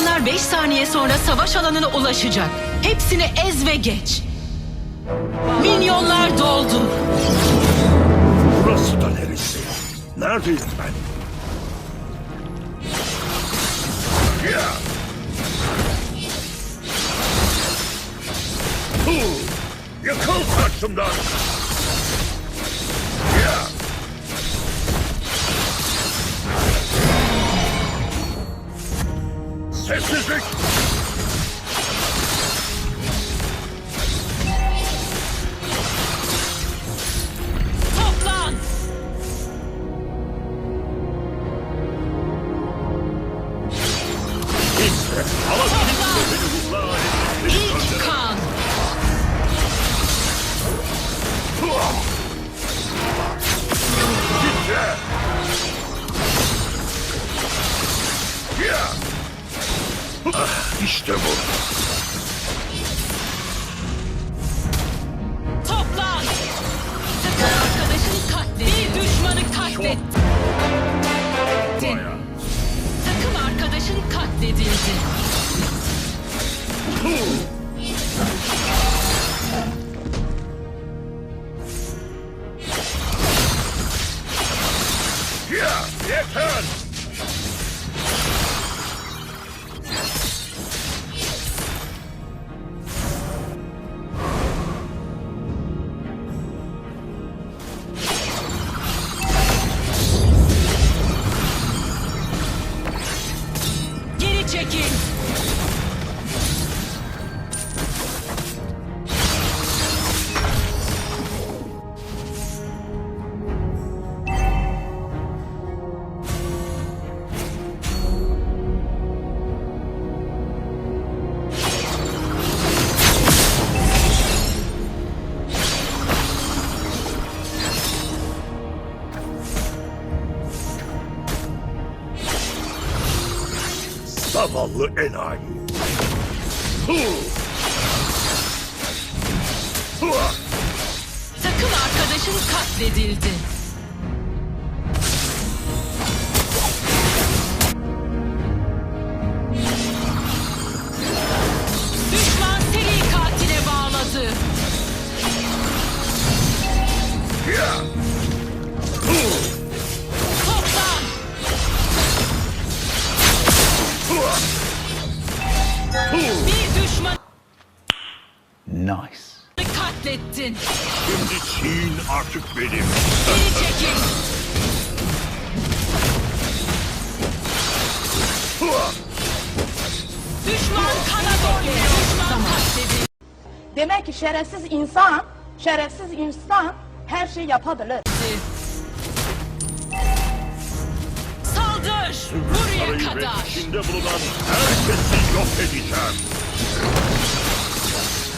Düşmanlar 5 saniye sonra savaş alanına ulaşacak. Hepsini ez ve geç. Minyonlar doldu. Burası da neresi? Neredeyim ben? Ya! Hu! Yıkıl karşımdan! Sessizlik! İşte bu. Toplan! Takım arkadaşını katledin. Bir düşmanı katlet. Baya. Takım arkadaşın katledildi. Zavallı enayi. Takım arkadaşın katledildi. Nice. katlettin. Şimdi Çin artık benim. Geri çekil. Düşman kana doymuyor. Düşman katledildi. Demek ki şerefsiz insan, şerefsiz insan her şey yapabilir. Saldır! Buraya Sarayı ve kadar. içinde bulunan herkesi yok edeceğim.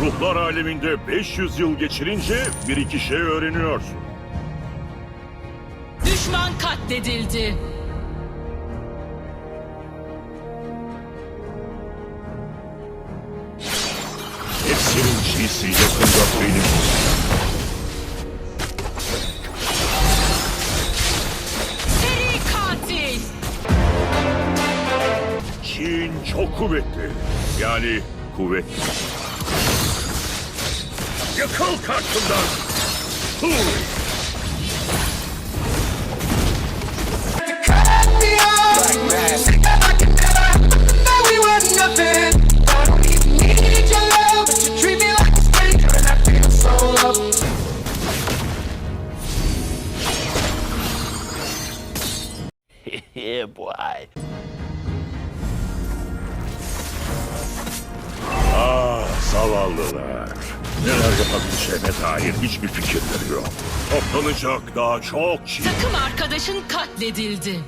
Ruhlar aleminde 500 yıl geçirince bir iki şey öğreniyorsun. Düşman katledildi. Hepsinin çiğsi yakında benim. Seri katil. Çin çok kuvvetli. Yani kuvvetli. Yakul Kakkumdan! Hooray! Daha çok şey. Takım arkadaşın katledildi.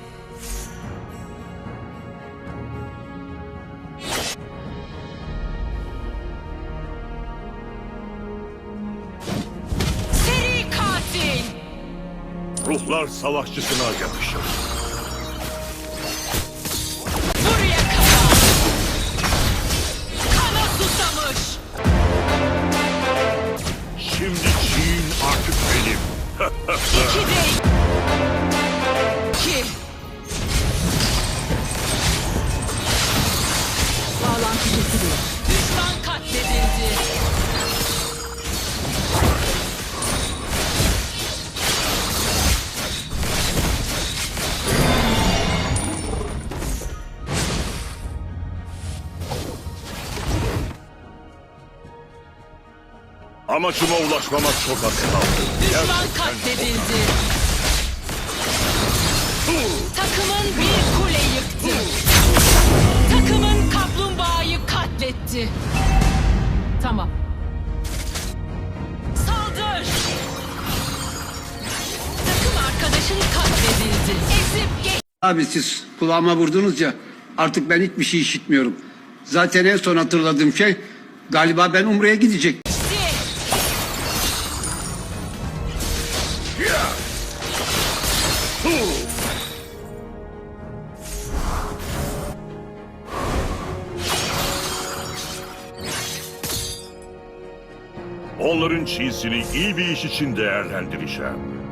Seri katil. Ruhlar savaşçısına yakışır. Amacıma ulaşmamak çok az kaldı. Düşman katledildi. Takımın bir kule yıktı. Takımın kaplumbağayı katletti. Tamam. Saldır. Takım arkadaşın katledildi. Ezip geç. Abi siz kulağıma vurdunuz ya artık ben hiçbir şey işitmiyorum. Zaten en son hatırladığım şey galiba ben Umre'ye gidecek. Çin'sini iyi bir iş için değerlendireceğim.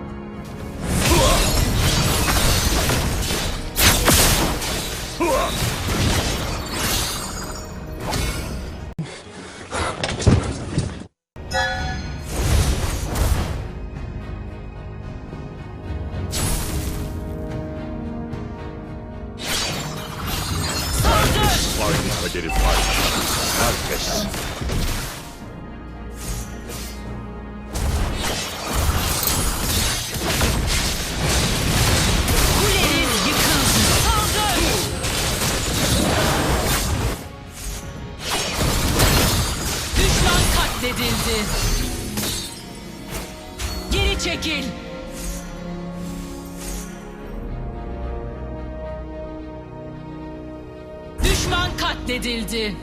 Düşman katledildi.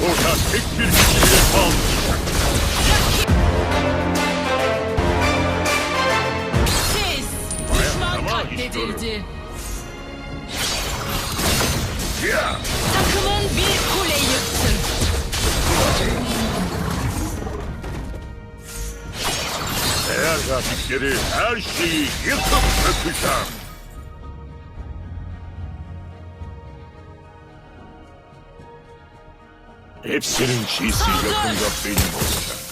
Burada tek bir kişi bile kalmayacak. Siz. Düşman katledildi. Takımın bir kule yıktı. Eğer rakipleri her şeyi yıkıp dökeceğim. Hepsinin çiğsi yakında benim olacak.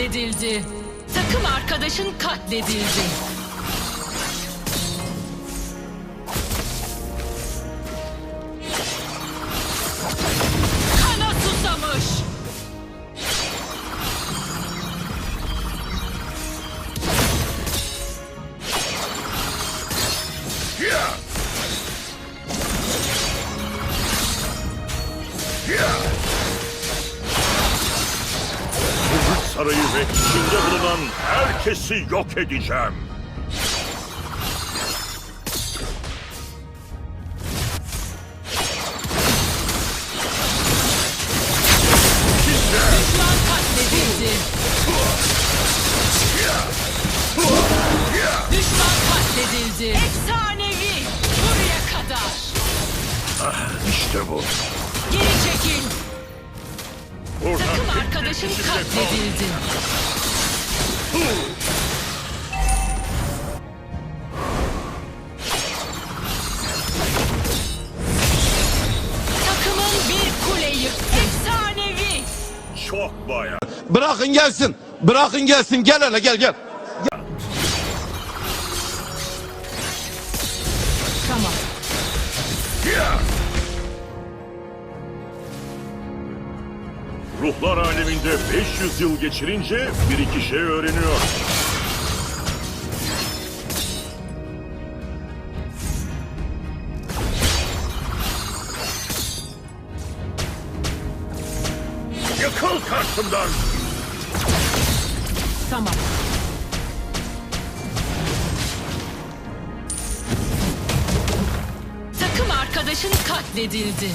Katledildi. Takım arkadaşın katledildi. Herkesi yok edeceğim. Düşman katledildi. Düşman katledildi. Efsanevi. Buraya kadar. İşte bu. Geri çekil. Takım arkadaşın katledildi. Bayağı. Bırakın gelsin. Bırakın gelsin. Gel hele gel gel. Tamam. Ruhlar aleminde 500 yıl geçirince bir iki şey öğreniyor. Arkadaşın katledildi.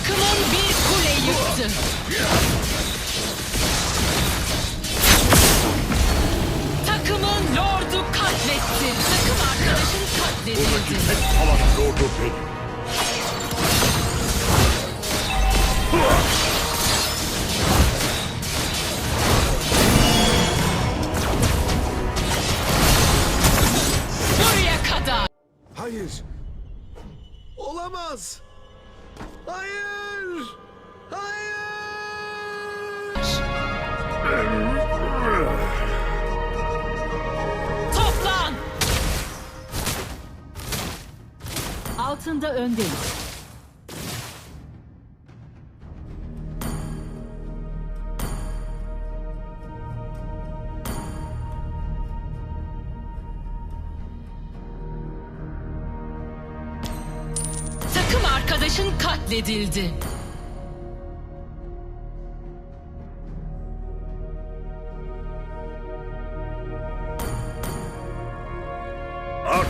Takımın bir kule yıktı. Takımın lordu katletti. Takım arkadaşın katledildi. Tek savaş lordu benim. Toplan. Altında öndeyiz. Takım arkadaşın katledildi.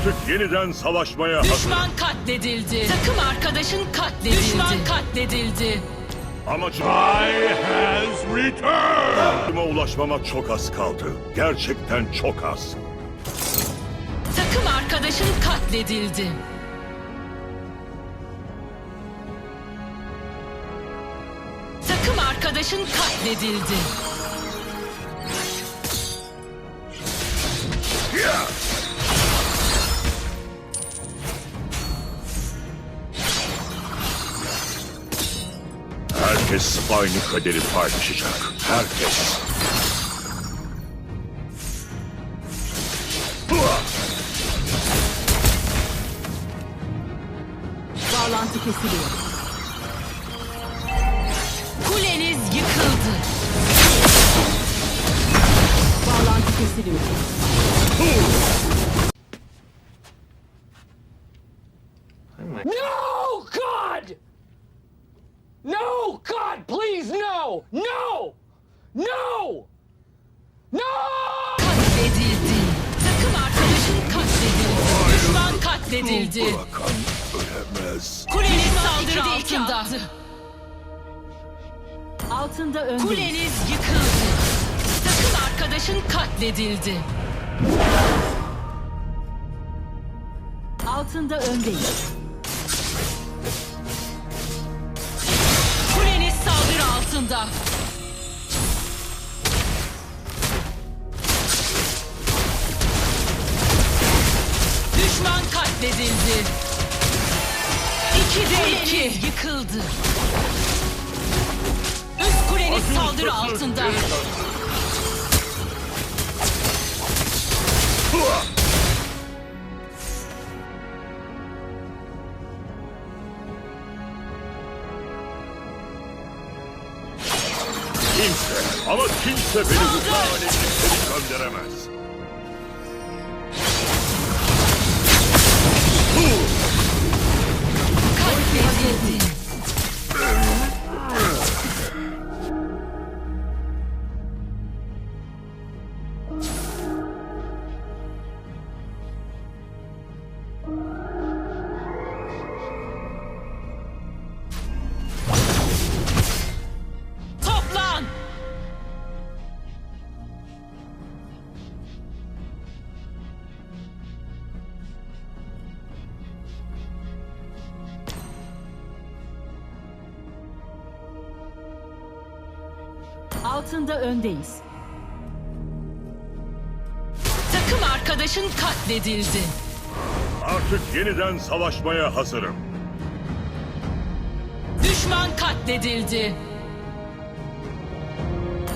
Artık yeniden savaşmaya hazır. Düşman katledildi. Takım arkadaşın katledildi. Düşman katledildi. Amacım... I has returned! Amacıma ulaşmama çok az kaldı. Gerçekten çok az. Takım arkadaşın katledildi. Takım arkadaşın katledildi. Herkes aynı kaderi paylaşacak. Herkes. Bağlantı kesiliyor. Kuleniz yıkıldı. Bağlantı kesiliyor. Katledildi. Bırakan ölemez. Kuleniz saldırı altında. Altında öndeyiz. Kuleniz yıkıldı. Takım arkadaşın katledildi. Altında öndeyiz. Kuleniz saldırı altında. Katledildi. İki de iki. Yıkıldı. Kuleniz saldırı altında. Kimse ama kimse beni bu hale gönderemez. Altında öndeyiz. Takım arkadaşın katledildi. Artık yeniden savaşmaya hazırım. Düşman katledildi.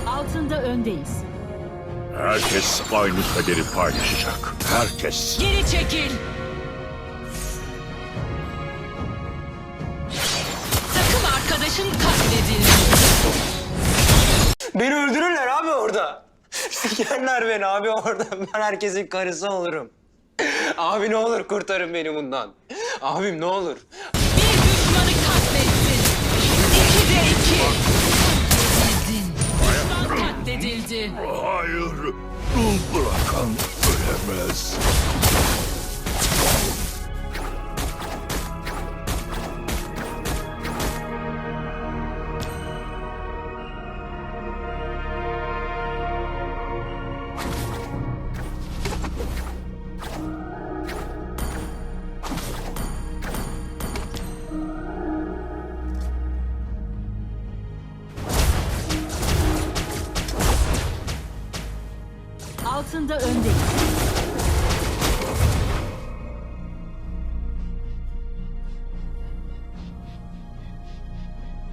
Altında öndeyiz. Herkes aynı kaderi paylaşacak. Herkes. Geri çekil. Sikerler beni abi orada. Ben herkesin karısı olurum. Abi ne olur kurtarın beni bundan. Abim ne olur. Bir düşmanı katlettin. İki de iki. Katledildin. Düşman katledildi. Hayır. Bırakan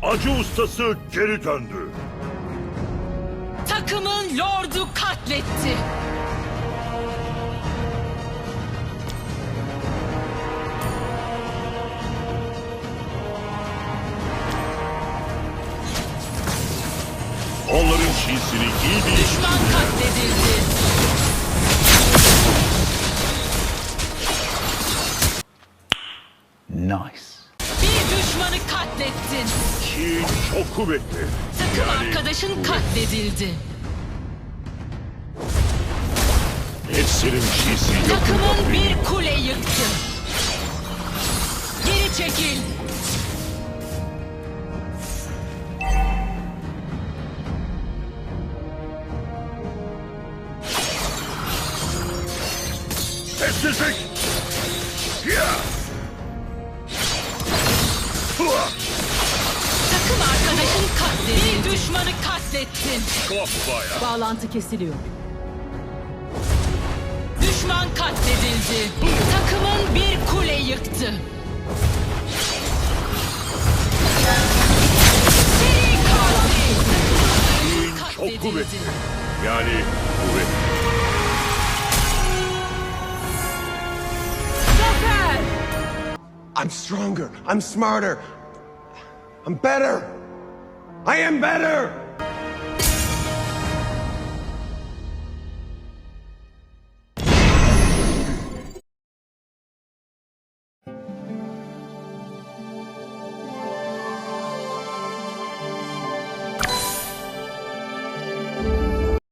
Acı ustası geri döndü. Takımın lordu katletti. Onların çiğsini iyi bir Düşman katledildi. Çok kuvvetli. Takım Yani arkadaşın katledildi. Hepsinin çiğsi yakında Takımın bir kule yıktı. Geri çekil. Sessizlik! Katlettin. Çok bayağı. Bağlantı kesiliyor. Düşman katledildi. Takımın bir kule yıktı. Seri katil. Çok Katledildi. kuvvetli. Yani kuvvetli. Zafer! I'm stronger. I'm smarter. I'm better. I am better.